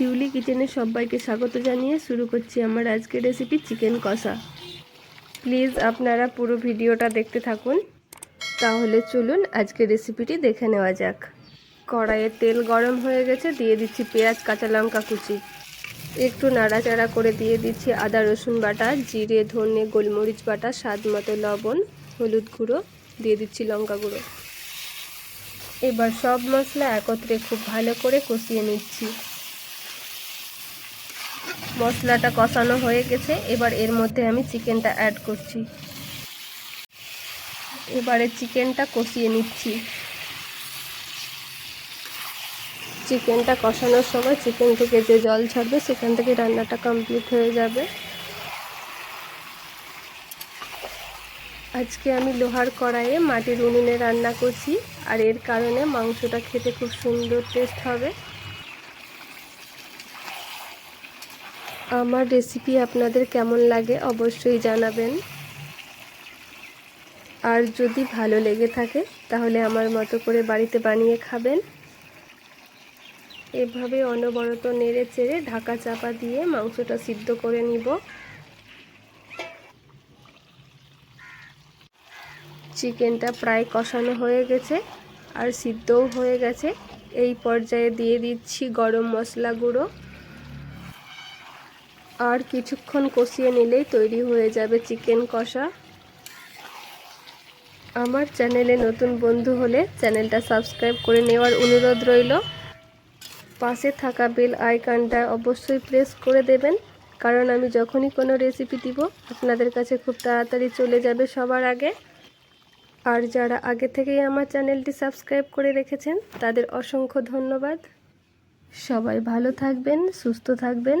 শিউলি কিচেনে সবাইকে স্বাগত জানিয়ে শুরু করছি আমার আজকের রেসিপি চিকেন কষা। প্লিজ আপনারা পুরো ভিডিওটা দেখতে থাকুন। তাহলে চলুন আজকের রেসিপিটি দেখে নেওয়া যাক। কড়াইয়ে তেল গরম হয়ে গেছে, দিয়ে দিচ্ছি পেঁয়াজ, কাঁচা লঙ্কা কুচি। একটু নাড়াচাড়া করে দিয়ে দিচ্ছি আদা, রসুন বাটা, জিরে, ধনে, গোলমরিচ বাটা, স্বাদ মতো লবণ, হলুদ গুঁড়ো, দিয়ে দিচ্ছি লঙ্কা গুঁড়ো। এবার সব মশলা একত্রে খুব ভালো করে কষিয়ে নিচ্ছি। মশলাটা কষানো হয়ে গেছে। এবার এর মধ্যে আমি চিকেনটা অ্যাড করছি। এবারে চিকেনটা কষিয়ে নিচ্ছি। চিকেনটা কষানোর সময় চিকেন থেকে যে জল ছাড়বে, সেখান থেকে রান্নাটা কমপ্লিট হয়ে যাবে। আজকে আমি লোহার কড়াইয়ে মাটির উনুনে রান্না করছি, আর এর কারণে মাংসটা খেতে খুব সুন্দর টেস্ট হবে। আমার রেসিপি আপনাদের কেমন লাগে অবশ্যই জানাবেন। আর যদি ভালো লেগে থাকে, তাহলে আমার মতো করে বাড়িতে বানিয়ে খাবেন। এভাবে অনবরত নেড়ে চেড়ে ঢাকা চাপা দিয়ে মাংসটা সিদ্ধ করে নিব। চিকেনটা প্রায় কষানো হয়ে গেছে আর সিদ্ধও হয়ে গেছে। এই পর্যায়ে দিয়ে দিচ্ছি গরম মশলা গুঁড়ো। আর কিছুক্ষণ কষিয়ে নিলেই তৈরি হয়ে যাবে চিকেন কষা। আমার চ্যানেলে নতুন বন্ধু হলে চ্যানেলটা সাবস্ক্রাইব করে নেওয়ার অনুরোধ রইল। পাশে থাকা বেল আইকনটা অবশ্যই প্রেস করে দেবেন, কারণ আমি যখনই কোনো রেসিপি দিব, আপনাদের কাছে খুব তাড়াতাড়ি চলে যাবে সবার আগে। আর যারা আগে থেকেই আমার চ্যানেলটি সাবস্ক্রাইব করে রেখেছেন, তাদের অসংখ্য ধন্যবাদ। সবাই ভালো থাকবেন, সুস্থ থাকবেন।